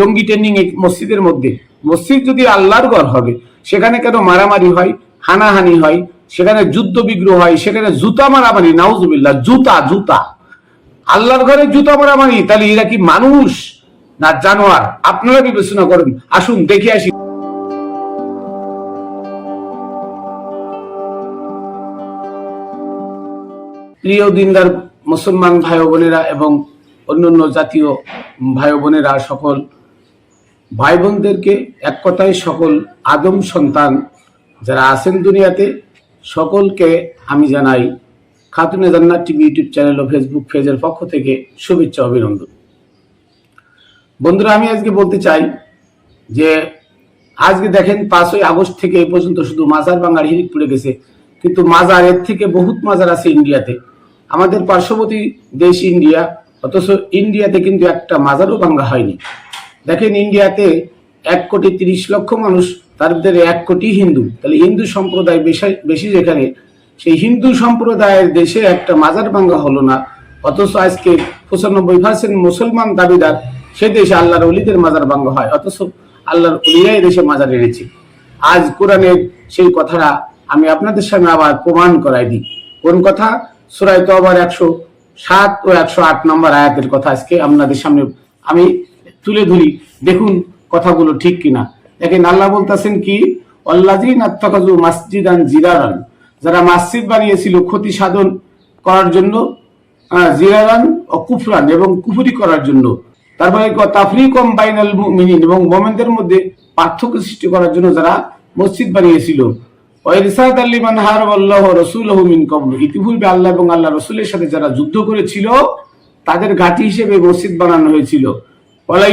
জঙ্গি ট্রেনিং এই মসজিদের মধ্যে। মসজিদ যদি আল্লাহর ঘর হবে, সেখানে কেন মারামারি হয়, হানাহানি হয়, সেখানে যুদ্ধ বিগ্রহ হয়, সেখানে জুতা মারামারি, নাউজুবিল্লাহ, জুতা জুতা। আল্লাহর ঘরে জুতা মারামারি, তাহলে এরা কি মানুষ না জানোয়ার? আপনারা বিবেচনা করেন। আসুন, দেখে আসি। প্রিয় দিনদার মুসলমান ভাই বোনেরা এবং অন্যান্য জাতীয় ভাই বোনেরা সকল ভাই বোনদেরকে এক কথায় সকল আদম সন্তান যারা আছেন দুনিয়াতে, সকলকে আমি জানাই Khatune Jannat TV YouTube channel ও ফেসবুক পেজের পক্ষ থেকে শুভেচ্ছা অভিনন্দন। বন্ধুরা, আমি আজকে বলতে চাই যে আজকে দেখেন পাঁচই আগস্ট থেকে এই পর্যন্ত শুধু মাজার বাঙালি হিরিক পড়ে গেছে, কিন্তু মাজার এর থেকে বহুত মাজার আছে ইন্ডিয়াতে। আমাদের পার্শ্ববর্তী দেশ ইন্ডিয়া, অথচ ইন্ডিয়াতে কিন্তু একটা মাজারও ভাঙ্গা হয়নি। দেখেন ইন্ডিয়াতে এক কোটি তিরিশ লক্ষ মানুষ তার ভিতরে এক কোটি হিন্দু। তাহলে হিন্দু সম্প্রদায় বেশি যেখানে, সেই হিন্দু সম্প্রদায়ের দেশে একটা মাজার ভাঙ্গা হলো না। অথচ আজকে পঁচানব্বই পার্সেন্ট মুসলমান দাবিদার, সে দেশে আল্লাহর অলিদের মাজার ভাঙ্গা হয়। অথচ আল্লাহর অলিয়াই দেশে মাজার এনেছে। আজ কোরআনের সেই কথাটা আমি আপনাদের সামনে আবার প্রমাণ করাই দিই। কোন কথা? সুরাই তো আবার একশো সাত ও একশো আট নম্বর আয়াতের কথা আজকে আপনাদের সামনে আমি তুলে ধরি। দেখুন কথাগুলো ঠিক কিনা। দেখেন আল্লাহ বলতেছেন কি অল্লাজিন আত্মাকাজু মাসজিদান জিরারান। যারা মসজিদ বানিয়েছিল ক্ষতি সাধন করার জন্য জিরারান ও কুফরান এবং কুফুরি করার জন্য। তারপরে তাফরিকম বাইনাল মুমিনিন এবং মোমেনদের মধ্যে পার্থক্য সৃষ্টি করার জন্য যারা মসজিদ বানিয়েছিল। ওয়াইরিসাদ আল্লিমান হার আল্লাহ রসুল মিন কবল ইতিপূর্বে আল্লাহ এবং আল্লাহ রসুলের সাথে যারা যুদ্ধ করেছিল, তাদের ঘাঁটি হিসেবে মসজিদ বানানো হয়েছিল। ওয়ালা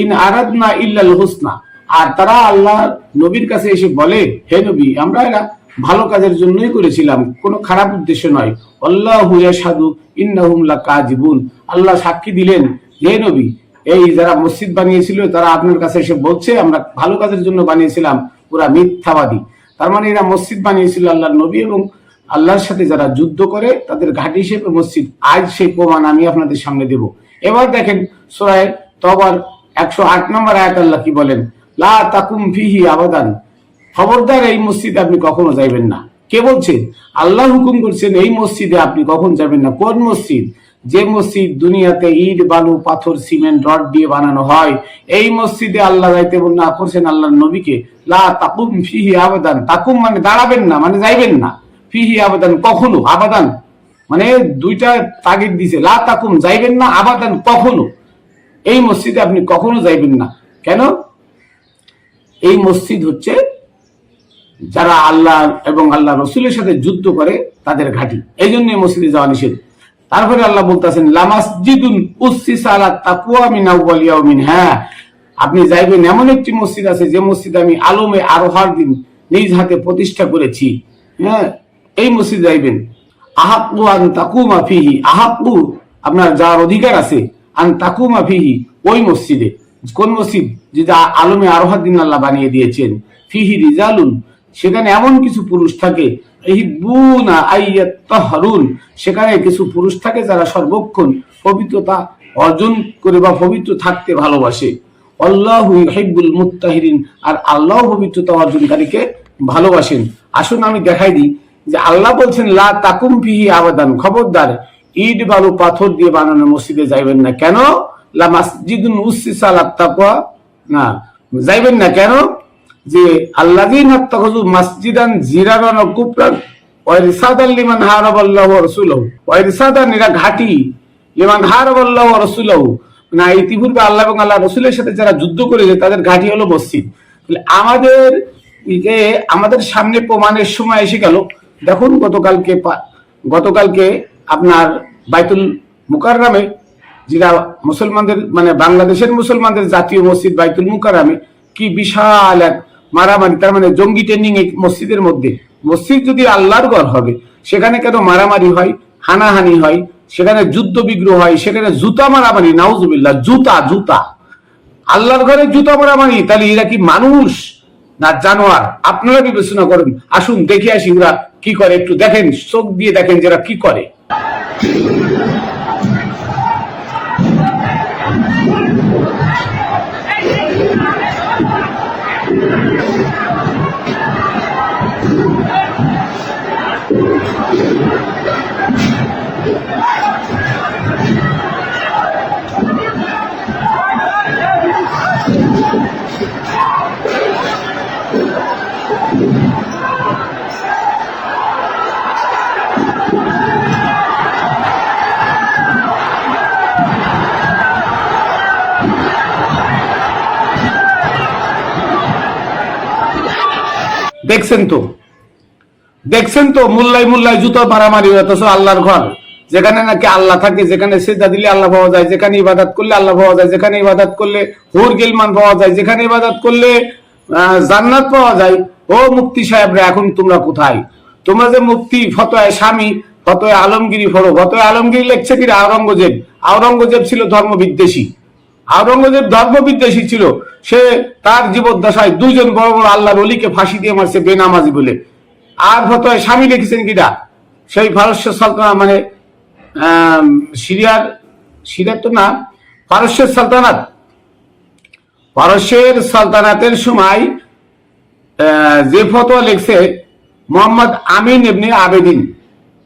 ইন আরাদনা ইল্লাল হুসনা। আর তারা আল্লাহ নবীর কাছে এসে বলে, হে নবী, আমরা এরা ভালো কাজের জন্যই করেছিলাম। কোনো খারাপ উদ্দেশ্য নয়। আল্লাহ সাধু ইন্নাহুম লাকাজিবুন আল্লাহ সাক্ষী দিলেন, হে নবী, এই যারা মসজিদ বানিয়েছিল, তারা আপনার কাছে এসে বলছে, আমরা ভালো কাজের জন্য বানিয়েছিলাম। ওরা মিথ্যাবাদী। তার মানে এরা মসজিদ বানিয়েছিল আল্লাহ নবী এবং আল্লাহর সাথে যারা যুদ্ধ করে, তাদের ঘাঁটি হিসেবে মসজিদ। আজ সেই প্রমাণ আমি আপনাদের সামনে দেব। এবার দেখেন সোরায় তবার একশো আট নম্বর আয়াত আল্লাহ কি বলেন? লা তাকুম ফিহি আবাদান। খবরদার এই মসজিদে আপনি কখনো যাইবেন না। কে বলছেন আল্লাহ হুকুম করছেন, এই মসজিদে আপনি কখন যাবেন না? কোন মসজিদ? যে মসজিদ দুনিয়াতে ইট, বালু, পাথর, সিমেন্ট, রড দিয়ে বানানো হয়, এই মসজিদে আল্লাহ যাইতে না করছেন আল্লাহর নবীকে। লা তাকুম ফিহি আবাদান। তাকুম মানে দাঁড়াবেন না মানে যাইবেন না। ফিহি আবাদান, কখনো, আবাদান। মানে দুইটা তাগিদ দিছে। লা তাকুম যাইবেন না, আবাদান, কখনো। এই মসজিদে আপনি কখনো যাইবেন না। কেন? এই মসজিদ হচ্ছে যারা আল্লাহ এবং আল্লাহ রসুলের সাথে যুদ্ধ করে, তাদের ঘাঁটি। এই জন্য এই মসজিদে যাওয়া নিষেধ। তারপরে আল্লাহ বলতেছেন লামাসজিদুন উসসিসা আলা তাকওয়া মিন আউয়াল ইয়াউমিন। হ্যাঁ আপনি যাইবেন এমন একটি মসজিদ আছে, যে মসজিদ আমি আলমে আরোহার দিন নিজ হাতে প্রতিষ্ঠা করেছি। হ্যাঁ এই মসজিদ যাইবেন। আহাক্কু আন তাকুমা ফিহি। আহাক্কু আপনার যার অধিকার আছে, আন তাকুমা ফিহি, ওই মসজিদে। কোন মসজিদ? যেটা আলমে আরোহার দিন আল্লাহ বানিয়ে দিয়েছেন। ফিহি রিজালুন, সেখানে এমন কিছু পুরুষ থাকে সেখানে কিছু পুরুষ থাকে যারা সর্বক্ষণ পবিত্রতা অর্জন করে বা পবিত্র থাকতে ভালোবাসে। আল্লাহু মুত্তাহিরিন, আর আল্লাহ পবিত্রতা অর্জনকারীকে ভালোবাসেন। আসুন আমি দেখাই দিই যে আল্লাহ বলছেন, লা তাকুম ফিহি আবাদান। খবরদার, ইট, বালু, পাথর দিয়ে বানানো মসজিদে যাইবেন না। কেন? লা মাসজিদুন উসসিসা আলাত না, যাইবেন না। কেন? যে আল্লাযিনা তাখাযু মাসজিদান জিরারান ও কুফরান ওয়া লিমান হারাবাল্লাহু রাসূলুহু। ওয়া ইরসাদান এরা ঘাটি। লিমান হারাবাল্লাহু রাসূলুহু। না, ইতিপূর্বে আল্লাহ এবং আল্লাহ রসুলের সাথে যারা যুদ্ধ করেছে, তাদের ঘাটি হলো মসজিদ। আমাদের আমাদের সামনে প্রমাণের সময় এসে গেল। দেখুন গতকালকে গতকালকে আপনার বাইতুল মুকাররামে যেটা মুসলমানদের মানে বাংলাদেশের মুসলমানদের জাতীয় মসজিদ বাইতুল মুকাররামে কি বিশাল এক মারামারি, তার মানে জঙ্গি ট্রেনিং এই মসজিদের মধ্যে। মসজিদ যদি আল্লাহর ঘর হবে, সেখানে কেন মারামারি হয়, হানাহানি হয়, সেখানে যুদ্ধ বিগ্রহ হয়, সেখানে জুতা মারামারি, নাউজুবিল্লাহ, জুতা জুতা। আল্লাহর ঘরে জুতা মারামারি, তাহলে এরা কি মানুষ না জানোয়ার? আপনারা বিবেচনা করেন। আসুন, দেখে আসি ওরা কি করে? একটু দেখেন চোখ দিয়ে দেখেন যারা কি করে। দেখছেন তো? দেখছেন তো? মুল্লাই মুল্লাই জুতো মারামারি অথচ আল্লাহর ঘর। যেখানে নাকি আল্লাহ থাকে, যেখানে সেজা দিলে আল্লাহ পাওয়া যায়, যেখানে ইবাদত করলে আল্লাহ পাওয়া যায়, যেখানে ইবাদত করলে হোর গেলমান পাওয়া যায়, যেখানে ইবাদত করলে জান্নাত পাওয়া যায়, ও মুক্তি সাহেবরা, এখন তোমরা কোথায়? তোমরা যে মুক্তি ফতোয় স্বামী ফতোয় আলমগিরি ফরো ফতোয় আলমগিরি লেখছে কিনা আওরঙ্গজেব। আওরঙ্গজেব ছিল ধর্ম বিদ্বেষী আওরঙ্গজেব ধর্ম বিদ্বেষী ছিল। সে তার জীবদ্দশায় দুজন বড় বড় আল্লাহর অলিকে ফাঁসি দিয়ে মারছে বেনামাজি বলে। আর ফতোয় স্বামী লিখেছেন কিনা সেই পারস্য সালতানা মানে সিরিয়ার সিরিয়ার তো না পারস্যের সালতানাত। পারস্যের সালতানাতের সময় যে ফতোয়া লিখছে মোহাম্মদ আমিন এমনি আবেদিন।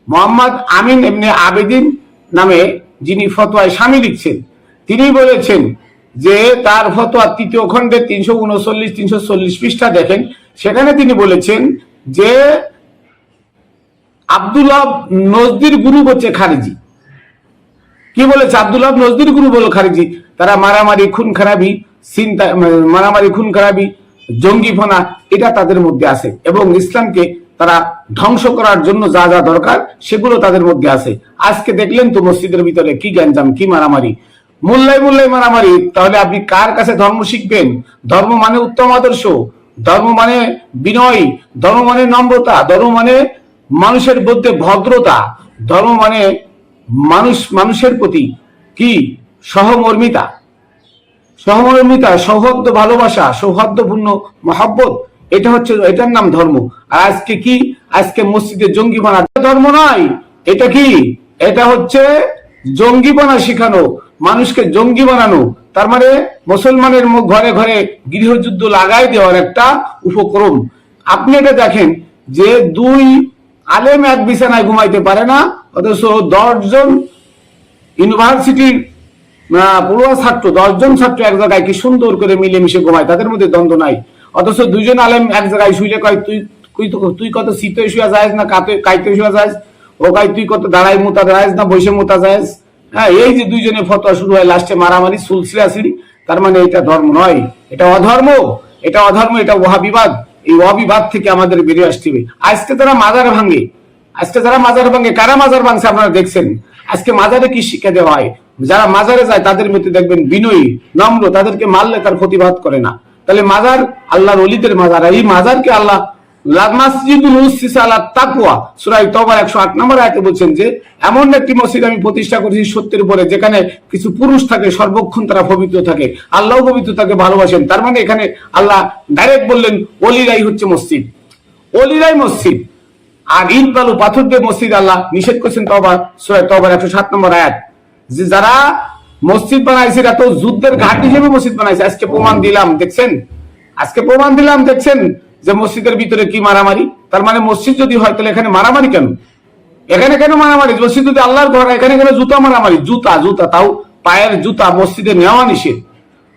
মোহাম্মদ আমিন এমনি আবেদিন নামে যিনি ফতোয়ায় স্বামী লিখছেন। তিনি বলেছেন যে তার ফতোয়া তৃতীয় খণ্ডে তিনশো উনচল্লিশ, তিনশো চল্লিশ পৃষ্ঠা দেখেন। সেখানে তিনি বলেছেন যে আব্দুল্লাহ নজদির গুরু হচ্ছে খারিজি। কি বলেছে? আব্দুল্লাহ নজদির গুরু বলো খারিজি। তারা মারামারি খুন খারাপি চিন্তা, মারামারি খুন খারাপি জঙ্গিফনা এটা তাদের মধ্যে আছে এবং ইসলামকে তারা ধ্বংস করার জন্য যা যা দরকার সেগুলো তাদের মধ্যে আছে। আজকে দেখলেন তো মসজিদের ভিতরে কি গ্যাঞ্জাম, কি মারামারি। মোল্লাই মোল্লাই মারামারি, তাহলে আপনি কার কাছে ধর্ম শিখবেন? ধর্ম মানে উত্তম আদর্শ, ধর্ম মানে বিনয়, ধর্ম মানে নম্রতা, ধর্ম মানে মানুষের মধ্যে ভদ্রতা, ধর্ম মানে মানুষ, মানুষের প্রতি কি? সহমর্মিতা। সহমর্মিতা, সৌহার্দ্য ভালোবাসা, সৌহার্দ্যপূর্ণ মহাব্বত, এটা হচ্ছে, এটার নাম ধর্ম। আর আজকে কি? আজকে মসজিদে জঙ্গিবানা ধর্ম নয়, এটা কি? এটা হচ্ছে জঙ্গিবানা শিখানো। মানুষকে জঙ্গি বানানো, তার মানে মুসলমানের ঘরে ঘরে গৃহযুদ্ধ লাগাই দেওয়ার একটা উপক্রম। আপনি এটা দেখেন যে দুই আলেম এক বিছানায় ঘুমাইতে পারে না, অথচ দশজন ইউনিভার্সিটির পড়ুয়া ছাত্র, দশজন ছাত্র এক জায়গায় কি সুন্দর করে মিলেমিশে ঘুমায়, তাদের মধ্যে দ্বন্দ্ব নাই। অথচ দুইজন আলেম এক জায়গায় শুইলে কয়, তুই তুই কত শীতে শুয়া যায় না, কাতে, কাইতে শুয়া যায় ও কয়, তুই কত দাঁড়াই মোতা যায় না, বসে মোতা যায় হ্যাঁ এই যে দুইজনে ফতোয়া শুরু হয়, লাস্টে মারামারি সুলসিলাসিরি তার মানে এটা ধর্ম নয়, এটা অধর্ম এটা অধর্ম, এটা ওহাবিবাদ এই ওহাবিবাদ থেকে আমাদের বেরিয়ে আসতে হবে। আজকে তারা মাজার ভাঙে, আজকে যারা মাজার ভাঙে, কারা মাজার ভাঙছে আপনারা দেখছেন? আজকে মাজারে কি শিক্ষা দেওয়া হয়? যারা মাজারে যায়, তাদের মধ্যে দেখবেন বিনয়ী, নম্র, তাদেরকে মারলে তার প্রতিবাদ করে না। তাহলে মাজার আল্লাহর অলিদের মাজার এই মাজারকে আল্লাহ লা- মাসজিদুল উসসিসা আলা তাকওয়া সূরা তওবার 108 নম্বর আয়াতে বলছেন যে, এমন একটি মসজিদ আমি প্রতিষ্ঠা করেছি সত্যের উপরে, যেখানে কিছু পুরুষ থাকে, সর্বক্ষণ তারা পবিত্র থাকে, আল্লাহ পবিত্র থাকে ভালোবাসেন। তার মানে এখানে আল্লাহ ডাইরেক্ট বললেন অলিরাই হচ্ছে মসজিদ। অলিরাই মসজিদ। আর ইট, বালু, পাথর দিয়ে মসজিদ আল্লাহ নিষেধ করছেন তবা সূরা তওবার 107 নম্বর আয়াত। যে যারা মসজিদ বানাইছে, এরা তো যুদ্ধের ঘাট হিসেবে মসজিদ বানাইছে। আজকে প্রমাণ দিলাম, দেখছেন? আজকে প্রমাণ দিলাম, দেখছেন? যে মসজিদের ভিতরে কি মারামারি? তার মানে মসজিদ যদি হয়, তাহলে এখানে মারামারি কেন? এখানে কেন মারামারি? মসজিদ যদি আল্লাহর ঘর এখানে কেন জুতা মারামারি? জুতা জুতা, তাও পায়ের জুতা মসজিদে নেওয়া নিষেধ।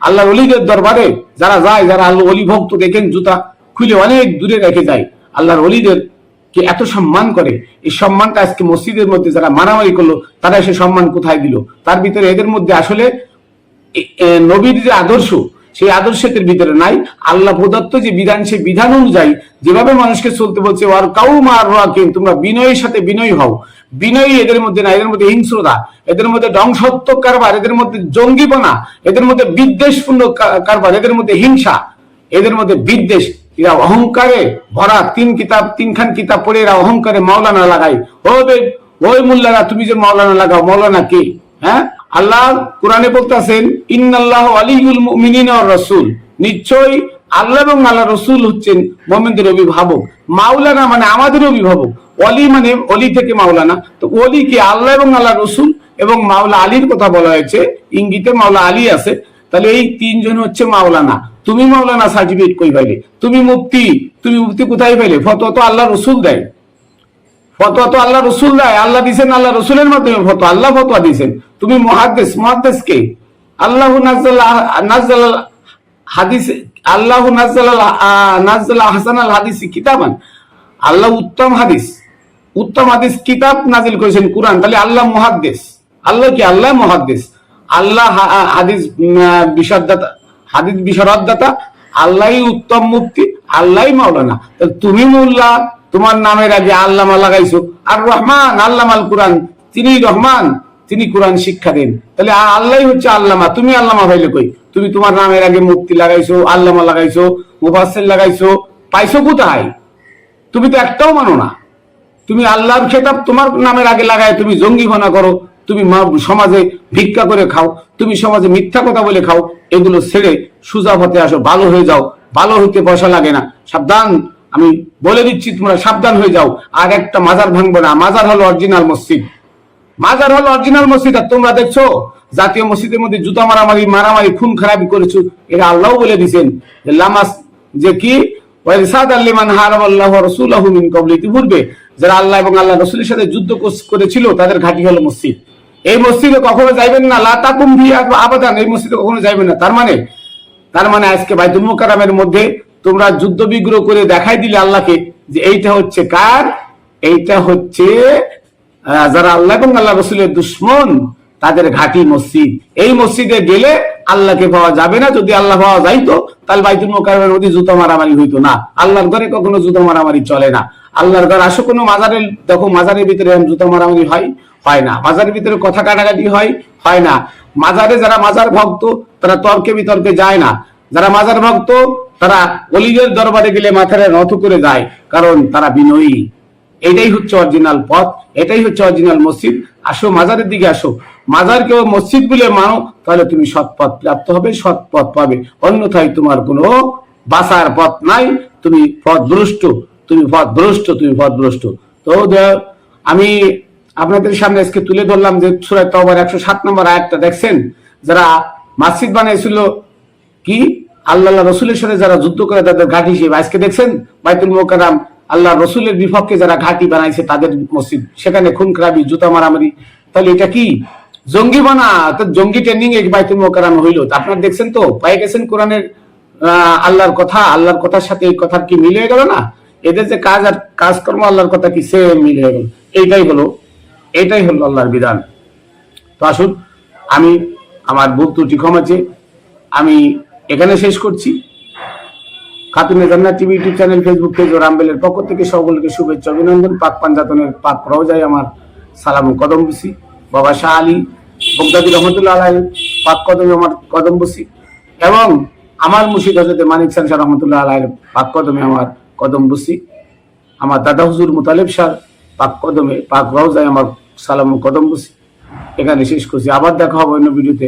আল্লাহর অলিদের দরবারে যারা যায়, যারা আল্লাহ অলি ভক্ত, দেখেন জুতা খুলে অনেক দূরে রেখে যায়। আল্লাহর অলিদের কে এত সম্মান করে? এই সম্মানটা আজকে মসজিদের মধ্যে যারা মারামারি করল, তারা সে সম্মান কোথায় দিল? তার ভিতরে এদের মধ্যে আসলে নবীর যে আদর্শ সেই আদর্শের ভিতরে নাই। আল্লাহ প্রদত্ত যে বিধান, সেই বিধান অনুযায়ী যেভাবে মানুষকে চলতে বলছে আর কাউ মার রাখেন তোমরা বিনয়ের সাথে বিনয়ী হও। বিনয়ী এদের মধ্যে না এদের মধ্যে হিংস্রতা, এদের মধ্যে ধ্বংসাত্মক কারবার, এদের মধ্যে জঙ্গিপনা, এদের মধ্যে বিদ্বেষপূর্ণ কারবার, এদের মধ্যে হিংসা, এদের মধ্যে বিদ্বেষ। এরা অহংকারে ভরা, তিন কিতাব, তিনখান কিতাব পড়ে এরা অহংকারে মাওলানা লাগায়। ও বে, ওই মোল্লারা, তুমি যে মাওলানা লাগাও, মাওলানা কে? হ্যাঁ? আল্লাহ কোরআনে বলতেছেন, ইন্নাল্লাহ আলিউল ওয়ার রাসূল। নিশ্চয়ই আল্লাহ এবং আল্লাহ রসুল হচ্ছেন মোমেনদের অভিভাবক। মাওলানা মানে আমাদের অভিভাবক। অলি মানে অলি থেকে মাওলানা। তো অলি কি আল্লাহ এবং আল্লাহ রসুল এবং মাওলা আলীর কথা বলা হয়েছে। ইঙ্গিতে মাওলা আলী আছে। তাহলে এই তিনজন হচ্ছে মাওলানা। তুমি মাওলানা সার্টিফিকেট কই পাইলে? তুমি মুফতি। তুমি মুফতি কোথায় পাইলে? ফতোয়া তো আল্লাহ রসুল দেয়। ফতোয়া তো আল্লাহ রসুল দেয়। আল্লাহ দিছেন আল্লাহ রসুলের মাধ্যমে ফতোয়া। আল্লাহ ফতোয়া দিছেন তুমি মহাদ্দেশ মহাদ্দেশ কে? আল্লাহ নাজ্জাল হাদিস আল্লাহ নাজ্জাল হাসান আল হাদিস কিতাবান। আল্লাহ উত্তম হাদিস। উত্তম হাদিস কিতাব নাজিল করেছেন কোরআন। তাহলে আল্লাহ মহাদ্দেশ আল্লাহ কি আল্লাহ মহাদ্দেশ আল্লাহ হাদিস উম, বিশারদাতা হাদিস বিশারদাতা আল্লাহই উত্তম মুক্তি আল্লাহ মাওলানা। তুমি মোল্লা তোমার নামের আগে আল্লামা লাগাইছো। আর রহমান আল্লাম আল কোরআন। তিনি রহমান, তিনি কোরআন শিক্ষা দেন তাহলে আ- আল্লাহই হচ্ছে আল্লামা। তুমি আল্লামা ভাইলে কই? তুমি তোমার নামের আগে মুক্তি লাগাইছো, আল্লামা লাগাইছো, মুফাসসির লাগাইছো, পাইছো কোথায়? তুমি তো একটাও মানো না। তুমি আল্লাহর খেতাব তোমার নামের আগে লাগায় তুমি জঙ্গি ঘনা করো, তুমি সমাজে ভিক্ষা করে খাও, তুমি সমাজে মিথ্যা কথা বলে খাও, এগুলো ছেড়ে সুজা হতে আসো, ভালো হয়ে যাও, ভালো হইতে পয়সা লাগে না, সাবধান। আমি বলে দিচ্ছি, তোমরা সাবধান হয়ে যাও। আর একটা মাজার ভাঙবো না। মাজার হলো অরিজিনাল মসজিদ। মাজার হলো অরিজিনাল মসজিদ, আর তোমরা দেখছ, জাতীয় মসজিদের মধ্যে জুতা মারামারি মারামারি, খুন খারাপি করেছ। এটা আল্লাহ বলে দিছেন লামাস যে কি? যারা আল্লাহ এবং আল্লাহ রাসূলের সাথে যুদ্ধ কর- করেছিল, তাদের ঘাঁটি হলো মসজিদ। এই মসজিদে কখনো যাইবেন না। লা তাকুম ফি আবাদান। এই মসজিদে কখনো যাইবেন না। তার মানে তার মানে আজকে বাইতুল মুকাররমের মধ্যে তোমরা যুদ্ধ বিগ্রহ করে দেখাই দিলে আল্লাহকে যে এইটা হচ্ছে কার? এইটা হচ্ছে যারা আল্লাহ এবং আল্লাহ রসুলের দুশ্মন, তাদের ঘাটি মসজিদ। এই মসজিদে গেলে আল্লাহকে পাওয়া যাবে না। যদি আল্লাহ পাওয়া যাইতো, তাহলে বাইতুল মোকারমের মধ্যে জুতো মারামারি হইতো না। আল্লাহর ঘরে কখনো জুতো মারামারি চলে না। আল্লাহর ঘর আসো, কোনো মাজারের দেখো মাজারের ভিতরে জুতো মারামারি হয় হয় না। মাজারের ভিতরে কথা কাটাকাটি হয় হয় না। মাজারে যারা মাজার ভক্ত, তারা তর্কে বিতর্কে যায় না। যারা মাজার ভক্ত তারা অলিদের দরবারে গেলে মাথায় নত করে যায়, কারণ তারা বিনয়ী। এটাই হচ্ছে অরিজিনাল পথ, এটাই হচ্ছে অরিজিনাল মসজিদ। আসো মাজারের দিকে আসো। মাজার কেউ মসজিদ বলে মানো, তাহলে তুমি সৎ পথ প্রাপ্ত হবে, সৎ পথ পাবে। অন্যথায় তোমার কোনো বাসার পথ নাই। তুমি পথ ভ্রষ্ট তুমি পথ ভ্রষ্ট তুমি পথ ভ্রষ্ট তো আমি আপনাদের সামনে আজকে তুলে ধরলাম যে সুরায় তবার একশো সাত নম্বর আয়াতটা দেখছেন? যারা মসজিদ বানিয়েছিল কি? আল্লাহ রসুলের সাথে যারা যুদ্ধ করে তাদের ঘাঁটি হিসেবে, আজকে দেখছেন বাইতুল মোকারাম আল্লাহ রসুলের বিপক্ষে যারা ঘাঁটি বানাইছে তাদের মসজিদ, সেখানে খুন খারাপি জুতা মারামারি। তাহলে এটা কি? জঙ্গি বানা, তো জঙ্গি ট্রেনিং এই বাইতুল মোকারাম হইল। আপনারা দেখছেন তো পাই গেছেন কোরআনের আল্লাহর কথা, আল্লাহর কথার সাথে এই কথার কি মিলে গেল না? এদের যে কাজ আর কাজকর্ম, আল্লাহর কথা কি সে মিলে গেল? এইটাই হলো এটাই হলো আল্লাহর বিধান। তো আসুন, আমি, আমার বুক ত্রুটি ক্ষমাছে আমি এখানে শেষ করছি। Khatune Jannat TV YouTube channel Facebook page ও রামবেলের পক্ষ থেকে সকলকে শুভেচ্ছা, অভিনন্দন। পাক পাঞ্জাতনের পাক রওজায় আমার সালাম কদম বুসি। বাবা শাহ আলী বগদাদি রহমতুল্লাহ আলাই পাক কদমে আমার কদম বুসি। এবং আমার মুর্শিদ হজরতে মানিক সান শাহ রহমতুল্লাহ আলাইয়ের পাক কদমে আমার কদম বুসি। আমার দাদা হুজুর মুতালেব শাহ পাক কদমে, পাক রওজায় আমার সালাম কদম বুসি। এখানে শেষ করছি। আবার দেখা হবে অন্য ভিডিওতে।